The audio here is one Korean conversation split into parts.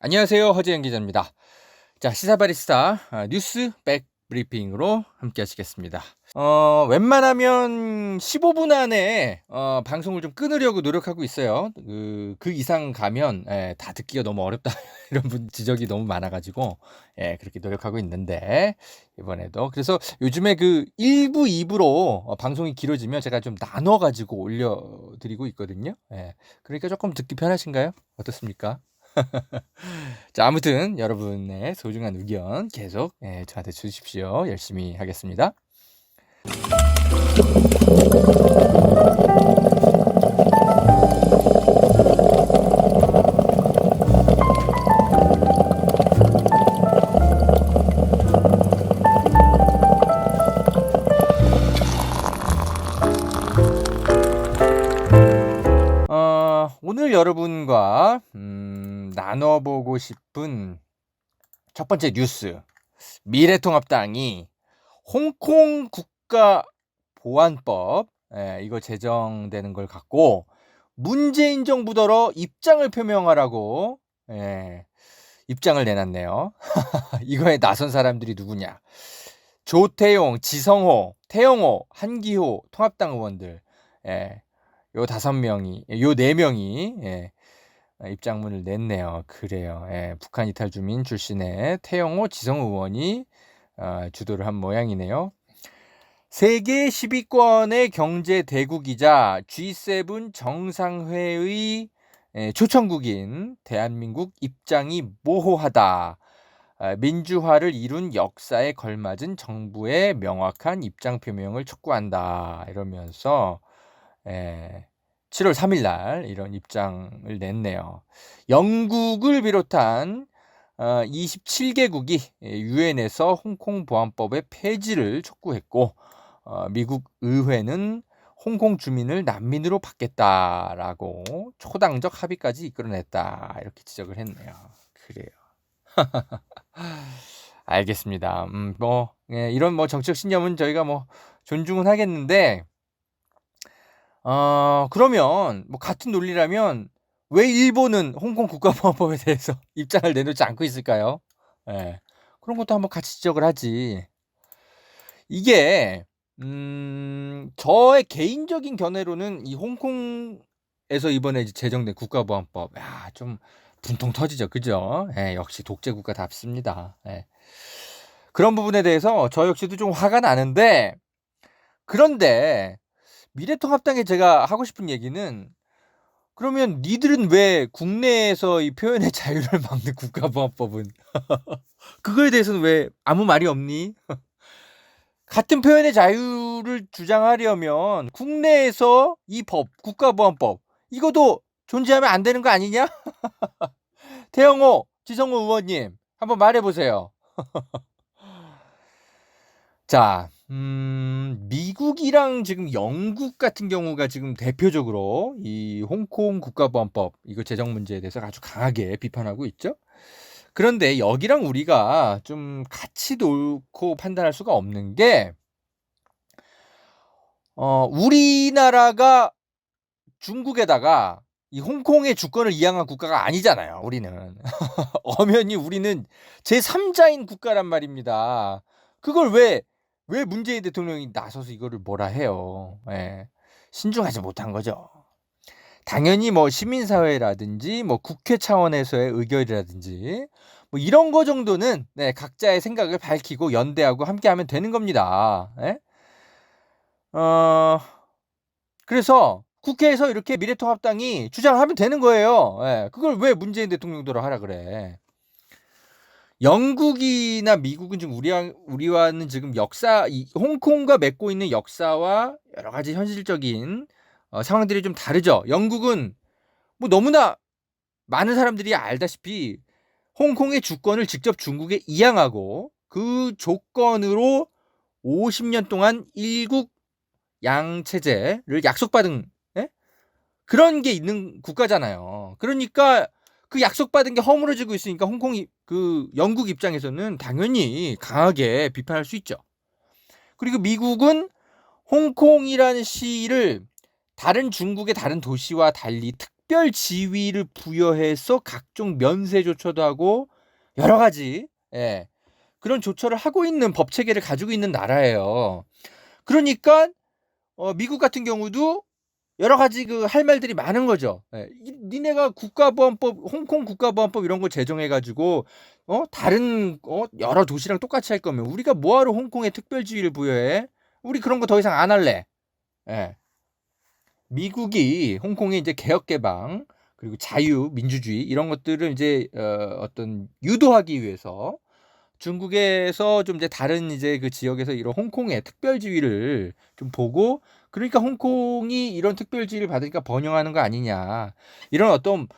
안녕하세요. 허재영 기자입니다. 자, 시사바리스타 아, 뉴스 백 브리핑으로 함께 하시겠습니다. 어, 웬만하면 15분 안에 어, 방송을 좀 끊으려고 노력하고 있어요. 그, 그 이상 가면 예, 다 듣기가 너무 어렵다 이런 분 지적이 너무 많아가지고 예, 그렇게 노력하고 있는데 이번에도 그래서 요즘에 그 1부, 2부로 어, 방송이 길어지면 제가 좀 나눠 가지고 올려드리고 있거든요. 예, 그러니까 조금 듣기 편하신가요? 어떻습니까? 자, 아무튼 여러분의 소중한 의견 계속 예, 저한테 주십시오. 열심히 하겠습니다. 첫 번째 뉴스. 미래통합당이 홍콩 국가 보안법 예, 이거 제정되는 걸 갖고 문재인 정부더러 입장을 표명하라고 예, 입장을 내놨네요. 이거에 나선 사람들이 누구냐? 조태용, 지성호, 태영호, 한기호 통합당 의원들. 예, 요 다섯 명이, 요 네 명이 예, 입장문을 냈네요. 그래요. 예, 북한 이탈 주민 출신의 태영호, 지성 의원이 어, 주도를 한 모양이네요. 세계 10위권의 경제 대국이자 G7 정상회의 예, 초청국인 대한민국 입장이 모호하다. 아, 민주화를 이룬 역사에 걸맞은 정부의 명확한 입장 표명을 촉구한다. 이러면서 예, 7월 3일 날 이런 입장을 냈네요. 영국을 비롯한 어, 27개국이 유엔에서 홍콩 보안법의 폐지를 촉구했고 어, 미국 의회는 홍콩 주민을 난민으로 받겠다라고 초당적 합의까지 이끌어냈다 이렇게 지적을 했네요. 그래요. 알겠습니다. 음, 뭐 예, 이런 뭐 정치적 신념은 저희가 뭐 존중은 하겠는데 어, 그러면 뭐 같은 논리라면 왜 일본은 홍콩 국가보안법에 대해서 입장을 내놓지 않고 있을까요? 예. 그런 것도 한번 같이 지적을 하지. 이게 음, 저의 개인적인 견해로는 이 홍콩에서 이번에 제정된 국가보안법, 야, 좀 분통 터지죠, 그죠? 예, 역시 독재 국가답습니다. 예. 그런 부분에 대해서 저 역시도 좀 화가 나는데, 그런데 미래통합당에 제가 하고 싶은 얘기는 그러면 니들은 왜 국내에서 이 표현의 자유를 막는 국가보안법은 그거에 대해서는 왜 아무 말이 없니? 같은 표현의 자유를 주장하려면 국내에서 이 법, 국가보안법 이것도 존재하면 안 되는 거 아니냐? 태영호, 지성호 의원님 한번 말해보세요. 자, 음, 미국이랑 지금 영국 같은 경우가 지금 대표적으로 이 홍콩 국가보안법 이거 제정 문제에 대해서 아주 강하게 비판하고 있죠. 그런데 여기랑 우리가 좀 같이 놓고 판단할 수가 없는 게, 어, 우리나라가 중국에다가 이 홍콩의 주권을 이양한 국가가 아니잖아요. 우리는 엄연히 우리는 제 3자인 국가란 말입니다. 그걸 왜 왜 문재인 대통령이 나서서 이거를 뭐라 해요? 예. 신중하지 못한 거죠. 당연히 뭐 시민사회라든지 뭐 국회 차원에서의 의결이라든지 뭐 이런 거 정도는 네, 각자의 생각을 밝히고 연대하고 함께하면 되는 겁니다. 예? 어, 그래서 국회에서 이렇게 미래통합당이 주장을 하면 되는 거예요. 예, 그걸 왜 문재인 대통령도로 하라 그래? 영국이나 미국은 지금 우리와, 우리와는 지금 역사, 이, 홍콩과 맺고 있는 역사와 여러 가지 현실적인 어, 상황들이 좀 다르죠. 영국은 뭐 너무나 많은 사람들이 알다시피 홍콩의 주권을 직접 중국에 이양하고 그 조건으로 50년 동안 일국 양체제를 약속받은 예? 그런 게 있는 국가잖아요. 그러니까 그 약속받은 게 허물어지고 있으니까 홍콩이 그 영국 입장에서는 당연히 강하게 비판할 수 있죠. 그리고 미국은 홍콩이라는 시를 다른 중국의 다른 도시와 달리 특별 지위를 부여해서 각종 면세 조처도 하고 여러 가지 예, 그런 조처를 하고 있는 법 체계를 가지고 있는 나라예요. 그러니까 어, 미국 같은 경우도 여러 가지 그 할 말들이 많은 거죠. 예, 니네가 국가보안법, 홍콩 국가보안법 이런 거 제정해가지고 어 다른 어 여러 도시랑 똑같이 할 거면 우리가 뭐하러 홍콩에 특별지위를 부여해? 우리 그런 거 더 이상 안 할래. 예. 미국이 홍콩에 이제 개혁 개방 그리고 자유 민주주의 이런 것들을 이제 어, 어떤 유도하기 위해서 중국에서 좀 이제 다른 이제 그 지역에서 이런 홍콩의 특별 지위를 좀 보고 그러니까 홍콩이 이런 특별 지위를 받으니까 번영하는 거 아니냐. 이런 어떤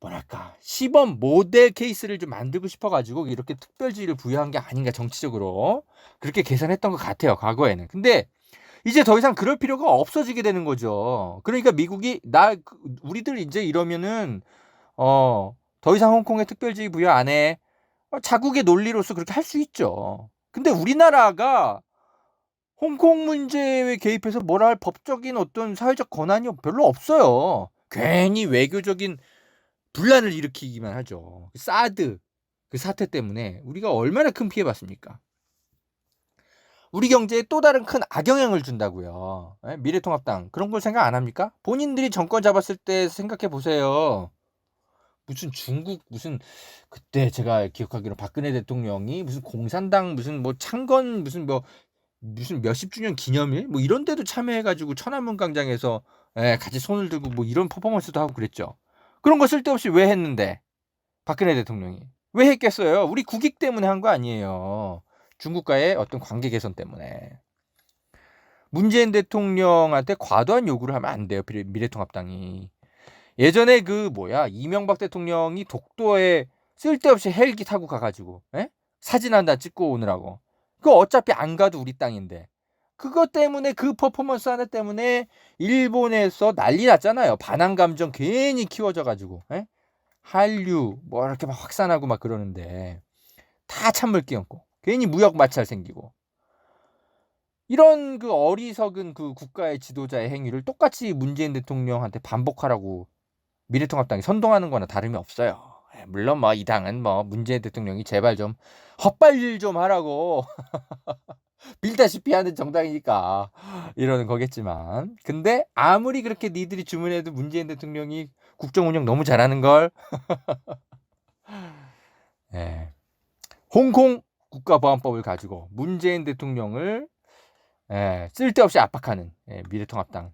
뭐랄까 시범 모델 케이스를 좀 만들고 싶어 가지고 이렇게 특별 지위를 부여한 게 아닌가 정치적으로 그렇게 계산했던 것 같아요 과거에는. 근데 이제 더 이상 그럴 필요가 없어지게 되는 거죠. 그러니까 미국이 나 그, 우리들 이제 이러면은 어 더 이상 홍콩에 특별 지위 부여 안해. 어, 자국의 논리로서 그렇게 할 수 있죠. 근데 우리나라가 홍콩 문제에 개입해서 뭐라 할 법적인 어떤 사회적 권한이 별로 없어요. 괜히 외교적인 분란을 일으키기만 하죠. 사드 그 사태 때문에 우리가 얼마나 큰 피해 봤습니까? 우리 경제에 또 다른 큰 악영향을 준다고요. 예? 미래통합당 그런 걸 생각 안 합니까? 본인들이 정권 잡았을 때 생각해 보세요. 무슨 중국 무슨 그때 제가 기억하기로 박근혜 대통령이 무슨 공산당 무슨 뭐 창건 무슨 뭐 무슨 몇십 주년 기념일 뭐 이런 데도 참여해가지고 천안문 광장에서 예, 같이 손을 들고 뭐 이런 퍼포먼스도 하고 그랬죠. 그런 거 쓸데없이 왜 했는데 박근혜 대통령이 왜 했겠어요? 우리 국익 때문에 한 거 아니에요. 중국과의 어떤 관계 개선 때문에. 문재인 대통령한테 과도한 요구를 하면 안 돼요. 미래통합당이. 예전에 그 뭐야 이명박 대통령이 독도에 쓸데없이 헬기 타고 가가지고 에? 예? 사진 한 단 찍고 오느라고 그 어차피 안 가도 우리 땅인데 그것 때문에 그 퍼포먼스 하나 때문에 일본에서 난리 났잖아요 반항 감정 괜히 키워져 가지고 에? 예? 한류 뭐 이렇게 막 확산하고 막 그러는데 다 찬물 끼얹고 괜히 무역 마찰 생기고 이런 그 어리석은 그 국가의 지도자의 행위를 똑같이 문재인 대통령한테 반복하라고 미래통합당이 선동하는 거나 다름이 없어요. 예, 물론 뭐 이 당은 뭐 문재인 대통령이 제발 좀 헛발질 좀 하라고 빌다시피 하는 정당이니까 이러는 거겠지만 근데 아무리 그렇게 니들이 주문해도 문재인 대통령이 국정 운영 너무 잘하는 걸 예. 홍콩 국가보안법을 가지고 문재인 대통령을 예, 쓸데없이 압박하는 예, 미래통합당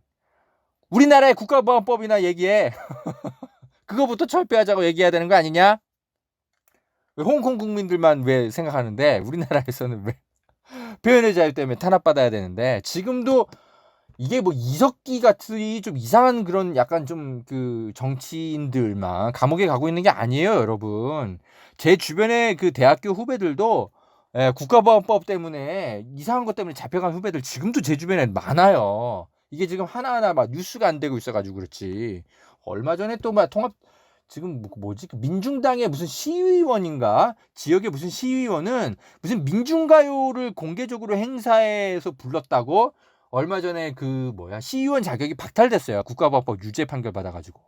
우리나라의 국가보안법이나 얘기해. 그거부터 철폐하자고 얘기해야 되는 거 아니냐? 왜 홍콩 국민들만 왜 생각하는데 우리나라에서는 왜 표현의 자유 때문에 탄압받아야 되는데 지금도 이게 뭐 이석기 같이 좀 이상한 그런 약간 좀 그 정치인들만 감옥에 가고 있는 게 아니에요, 여러분. 제 주변에 그 대학교 후배들도 예, 국가보안법 때문에 이상한 것 때문에 잡혀간 후배들 지금도 제 주변에 많아요. 이게 지금 하나하나 막 뉴스가 안 되고 있어가지고 그렇지. 얼마 전에 또 막 통합 지금 뭐, 뭐지? 그 민중당의 무슨 시의원인가? 지역의 무슨 시의원은 무슨 민중가요를 공개적으로 행사에서 불렀다고 얼마 전에 그 뭐야? 시의원 자격이 박탈됐어요. 국가보안법 유죄 판결 받아가지고.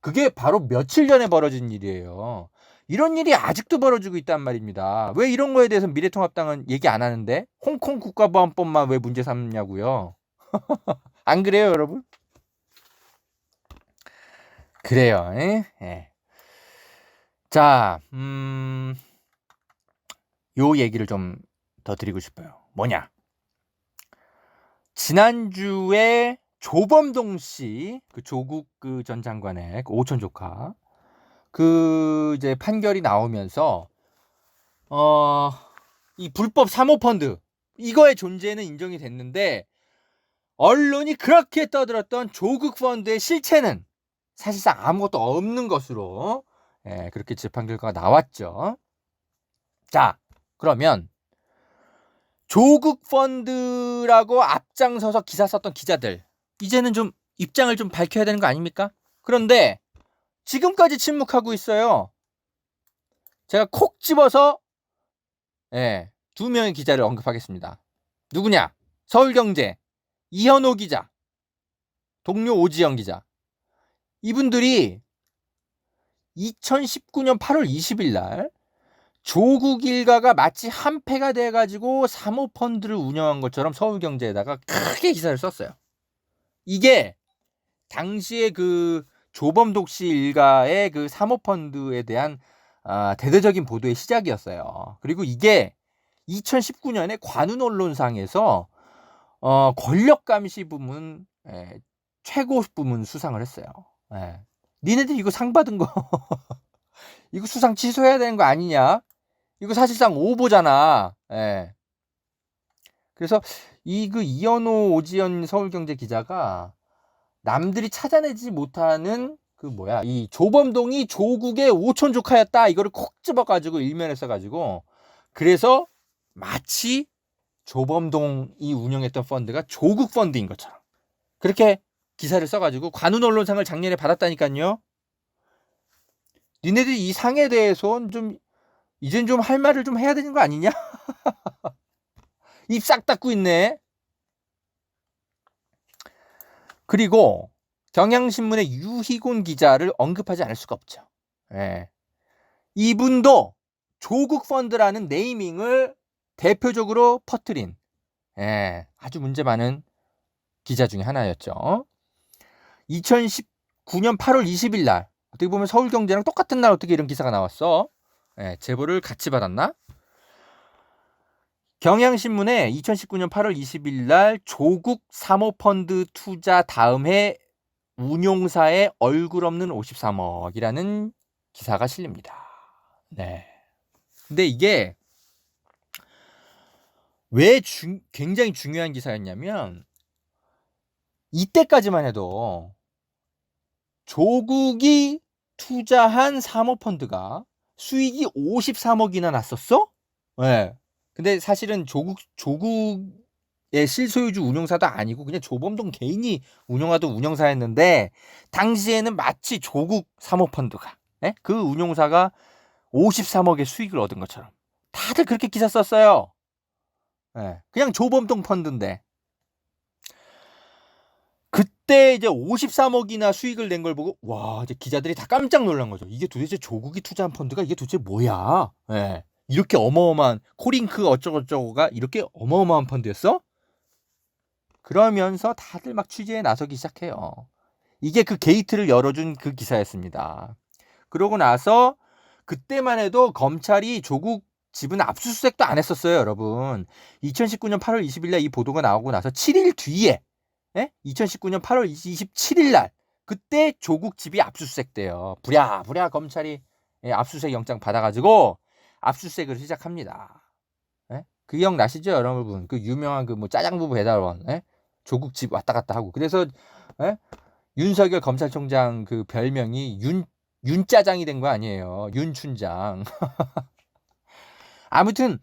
그게 바로 며칠 전에 벌어진 일이에요. 이런 일이 아직도 벌어지고 있단 말입니다. 왜 이런 거에 대해서 미래통합당은 얘기 안 하는데? 홍콩 국가보안법만 왜 문제 삼냐고요? 안 그래요, 여러분? 그래요. 예. 예. 자, 음, 요 얘기를 좀 더 드리고 싶어요. 뭐냐? 지난주에 조범동 씨, 그 조국 그 전 장관의 그 오촌 조카, 그 이제 판결이 나오면서, 어, 이 불법 사모펀드, 이거의 존재는 인정이 됐는데, 언론이 그렇게 떠들었던 조국 펀드의 실체는 사실상 아무것도 없는 것으로 예, 그렇게 재판 결과가 나왔죠. 자, 그러면 조국 펀드라고 앞장서서 기사 썼던 기자들 이제는 좀 입장을 좀 밝혀야 되는 거 아닙니까? 그런데 지금까지 침묵하고 있어요. 제가 콕 집어서 예, 두 명의 기자를 언급하겠습니다. 누구냐? 서울경제 이현호 기자, 동료 오지영 기자. 이분들이 2019년 8월 20일 날 조국 일가가 마치 한패가 돼가지고 사모펀드를 운영한 것처럼 서울경제에다가 크게 기사를 썼어요. 이게 당시에 그 조범독 씨 일가의 그 사모펀드에 대한 아, 대대적인 보도의 시작이었어요. 그리고 이게 2019년에 관훈 언론상에서 어, 권력 감시 부문 에, 최고 부문 수상을 했어요. 예. 니네들 이거 상 받은 거 이거 수상 취소해야 되는 거 아니냐? 이거 사실상 오보잖아. 예. 그래서 이 그 이현호 오지연 서울경제 기자가 남들이 찾아내지 못하는 그 뭐야 이 조범동이 조국의 오촌 조카였다 이거를 콕 집어가지고 일면에 써가지고 그래서 마치 조범동이 운영했던 펀드가 조국 펀드인 것처럼 그렇게 기사를 써가지고 관훈 언론상을 작년에 받았다니까요. 니네들이 이 상에 대해서는 좀 이젠 좀 할 말을 좀 해야 되는 거 아니냐? 입 싹 닫고 있네. 그리고 경향신문의 유희곤 기자를 언급하지 않을 수가 없죠. 예. 이분도 조국 펀드라는 네이밍을 대표적으로 퍼뜨린 예, 아주 문제 많은 기자 중에 하나였죠. 2019년 8월 20일 날 어떻게 보면 서울경제랑 똑같은 날 어떻게 이런 기사가 나왔어? 예, 제보를 같이 받았나? 경향신문에 2019년 8월 20일 날 조국 사모펀드 투자 다음 해 운용사의 얼굴 없는 53억이라는 기사가 실립니다. 네. 근데 이게 왜 중, 굉장히 중요한 기사였냐면 이때까지만 해도 조국이 투자한 사모펀드가 수익이 53억이나 났었어? 예. 네. 근데 사실은 조국 조국의 실소유주 운용사도 아니고 그냥 조범동 개인이 운영하던 운영사였는데 당시에는 마치 조국 사모펀드가 네? 그 운용사가 53억의 수익을 얻은 것처럼 다들 그렇게 기사 썼어요. 네. 그냥 조범동 펀드인데 그때 이제 53억이나 수익을 낸 걸 보고 와 이제 기자들이 다 깜짝 놀란 거죠. 이게 도대체 조국이 투자한 펀드가 이게 도대체 뭐야? 예. 이렇게 어마어마한 코링크 어쩌고저쩌고가 이렇게 어마어마한 펀드였어? 그러면서 다들 막 취재에 나서기 시작해요. 이게 그 게이트를 열어준 그 기사였습니다. 그러고 나서 그때만 해도 검찰이 조국 집은 압수수색도 안 했었어요, 여러분. 2019년 8월 20일 날 이 보도가 나오고 나서 7일 뒤에 예? 2019년 8월 27일 날 그때 조국 집이 압수수색돼요. 부랴부랴 검찰이 예, 압수수색 영장 받아가지고 압수수색을 시작합니다. 예? 그 기억 나시죠, 여러분? 그 유명한 그 뭐 짜장부부 배달원 예? 조국 집 왔다 갔다 하고 그래서 예? 윤석열 검찰총장 그 별명이 윤 윤짜장이 된 거 아니에요? 윤춘장. 아무튼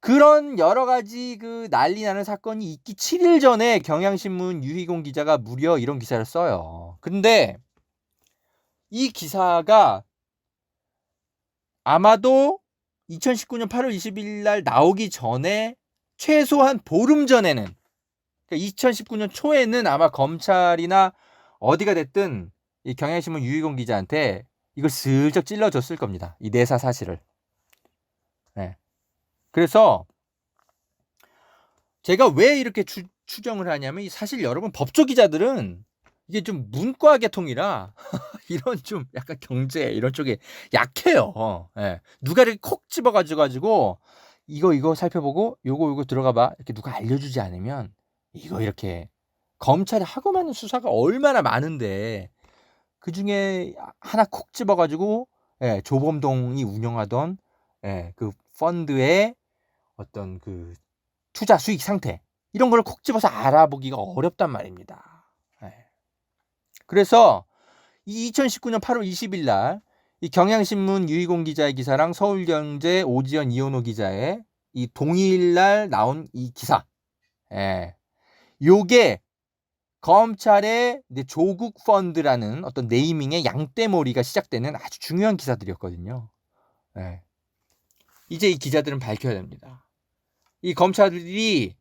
그런 여러 가지 그 난리 나는 사건이 있기 7일 전에 경향신문 유희공 기자가 무려 이런 기사를 써요. 근데 이 기사가 아마도 2019년 8월 20일 날 나오기 전에 최소한 보름 전에는 그러니까 2019년 초에는 아마 검찰이나 어디가 됐든 이 경향신문 유희공 기자한테 이걸 슬쩍 찔러줬을 겁니다. 이 내사 사실을. 네. 그래서 제가 왜 이렇게 추, 추정을 하냐면 사실 여러분 법조 기자들은 이게 좀 문과 계통이라 이런 좀 약간 경제 이런 쪽에 약해요. 예. 누가 이렇게 콕 집어 가지고 가지고 이거 이거 살펴보고 요거 요거 들어가 봐 이렇게 누가 알려 주지 않으면 이거 이렇게 검찰이 하고 많은 수사가 얼마나 많은데 그 중에 하나 콕 집어 가지고 예, 조범동이 운영하던 예, 그 펀드의 어떤 그 투자 수익 상태 이런 걸 콕 집어서 알아보기가 어렵단 말입니다. 그래서 이 2019년 8월 20일 날 이 경향신문 유희공 기자의 기사랑 서울경제 오지연 이현호 기자의 이 동일 날 나온 이 기사. 예. 요게 검찰의 조국 펀드라는 어떤 네이밍의 양떼머리가 시작되는 아주 중요한 기사들이었거든요. 예. 이제 이 기자들은 밝혀야 됩니다. 이 검찰들이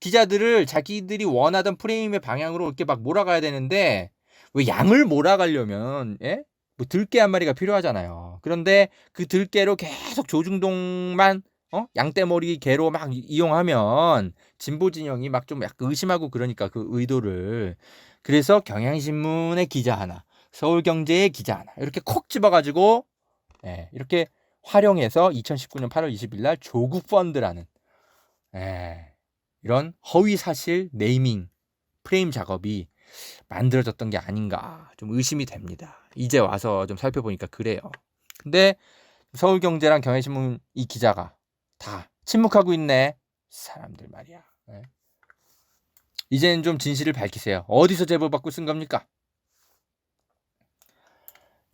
기자들을 자기들이 원하던 프레임의 방향으로 이렇게 막 몰아가야 되는데 왜 양을 몰아가려면 예? 뭐 들깨 한 마리가 필요하잖아요. 그런데 그 들깨로 계속 조중동만 어? 양떼머리 개로 막 이- 이용하면 진보 진영이 막 좀 약간 의심하고 그러니까 그 의도를 그래서 경향신문의 기자 하나, 서울경제의 기자 하나 이렇게 콕 집어가지고 예, 이렇게 활용해서 2019년 8월 20일 날 조국 펀드라는 예, 이런 허위 사실 네이밍 프레임 작업이 만들어졌던 게 아닌가 좀 의심이 됩니다. 이제 와서 좀 살펴보니까 그래요. 근데 서울경제랑 경향신문 이 기자가 다 침묵하고 있네. 사람들 말이야. 예. 이제는 좀 진실을 밝히세요. 어디서 제보 받고 쓴 겁니까?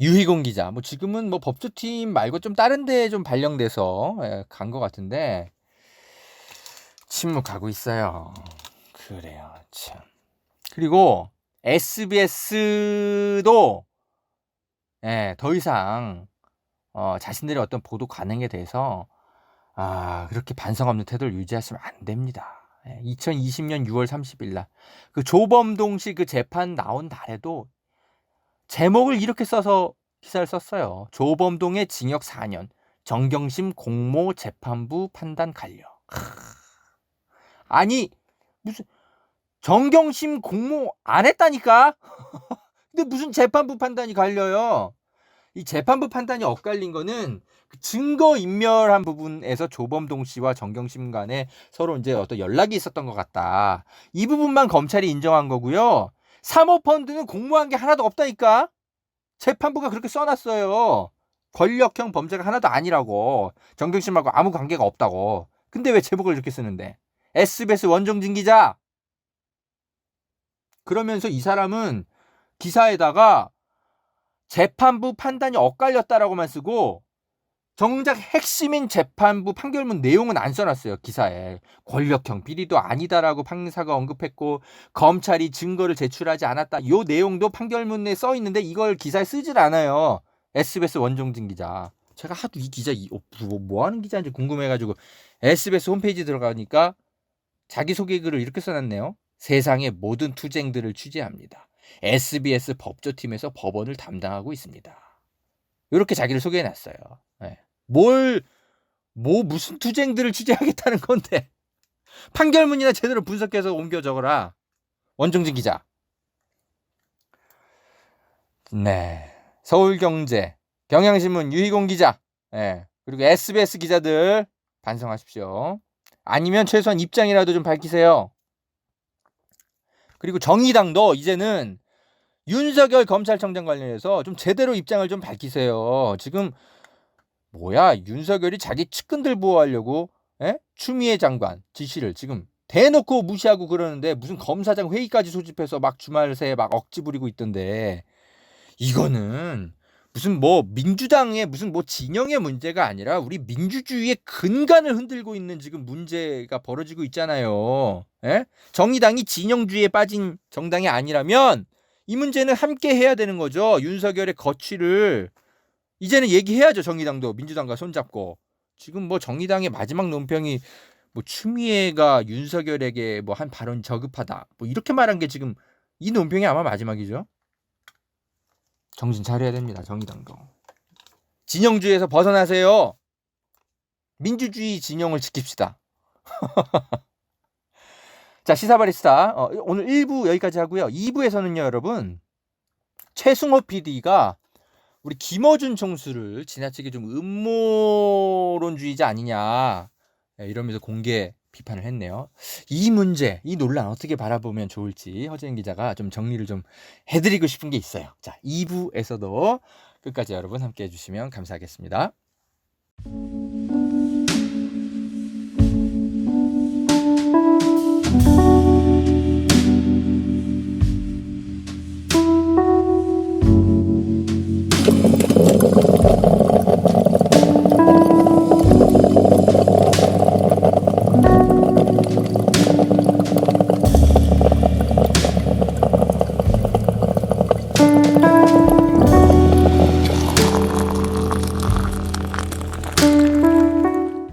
유희공 기자. 뭐 지금은 뭐 법조팀 말고 좀 다른 데에 좀 발령돼서 예, 간것 같은데 침묵하고 있어요. 그래요. 참. 그리고 SBS도 예, 더 이상 어, 자신들의 어떤 보도 관행에 대해서 아, 그렇게 반성 없는 태도를 유지하시면 안 됩니다. 예, 2020년 6월 30일 날 그 조범동 씨 그 재판 나온 날에도 제목을 이렇게 써서 기사를 썼어요. 조범동의 징역 4년, 정경심 공모 재판부 판단 갈려. 크. 아니 무슨 정경심 공모 안 했다니까? 근데 무슨 재판부 판단이 갈려요? 이 재판부 판단이 엇갈린 거는 그 증거 인멸한 부분에서 조범동 씨와 정경심 간에 서로 이제 어떤 연락이 있었던 것 같다. 이 부분만 검찰이 인정한 거고요. 사모펀드는 공모한 게 하나도 없다니까? 재판부가 그렇게 써놨어요. 권력형 범죄가 하나도 아니라고. 정경심하고 아무 관계가 없다고. 근데 왜 제목을 이렇게 쓰는데? SBS 원정진 기자. 그러면서 이 사람은 기사에다가 재판부 판단이 엇갈렸다라고만 쓰고 정작 핵심인 재판부 판결문 내용은 안 써놨어요 기사에. 권력형 비리도 아니다라고 판사가 언급했고 검찰이 증거를 제출하지 않았다. 요 내용도 판결문에 써 있는데 이걸 기사에 쓰질 않아요 SBS 원종진 기자. 제가 하도 이 기자 이- 어, 뭐, 뭐 하는 기자인지 궁금해가지고 SBS 홈페이지 들어가니까 자기소개 글을 이렇게 써놨네요 세상의 모든 투쟁들을 취재합니다 SBS 법조팀에서 법원을 담당하고 있습니다 이렇게 자기를 소개해놨어요 네. 뭘, 뭐, 무슨 투쟁들을 취재하겠다는 건데. 판결문이나 제대로 분석해서 옮겨 적어라. 원정진 기자. 네. 서울경제, 경향신문 유희공 기자, 예. 그리고 SBS 기자들 반성하십시오. 아니면 최소한 입장이라도 좀 밝히세요. 그리고 정의당도 이제는 윤석열 검찰청장 관련해서 좀 제대로 입장을 좀 밝히세요. 지금 뭐야 윤석열이 자기 측근들 보호하려고 에? 추미애 장관 지시를 지금 대놓고 무시하고 그러는데 무슨 검사장 회의까지 소집해서 막 주말 새에 막 억지 부리고 있던데 이거는 무슨 뭐 민주당의 무슨 뭐 진영의 문제가 아니라 우리 민주주의의 근간을 흔들고 있는 지금 문제가 벌어지고 있잖아요. 에? 정의당이 진영주의에 빠진 정당이 아니라면 이 문제는 함께 해야 되는 거죠. 윤석열의 거취를 이제는 얘기해야죠 정의당도 민주당과 손잡고 지금 뭐 정의당의 마지막 논평이 뭐 추미애가 윤석열에게 뭐 한 발언 저급하다 뭐 이렇게 말한 게 지금 이 논평이 아마 마지막이죠 정신 차려야 됩니다 정의당도. 진영주의에서 벗어나세요. 민주주의 진영을 지킵시다. 자 시사바리스타. 어, 오늘 1부 여기까지 하고요. 2부에서는요 여러분 최승호 PD가 우리 김어준 총수를 지나치게 좀 음모론주의자 아니냐 예, 이러면서 공개 비판을 했네요. 이 문제, 이 논란 어떻게 바라보면 좋을지 허재인 기자가 좀 정리를 좀 해드리고 싶은 게 있어요. 자, 2부에서도 끝까지 여러분 함께 해주시면 감사하겠습니다.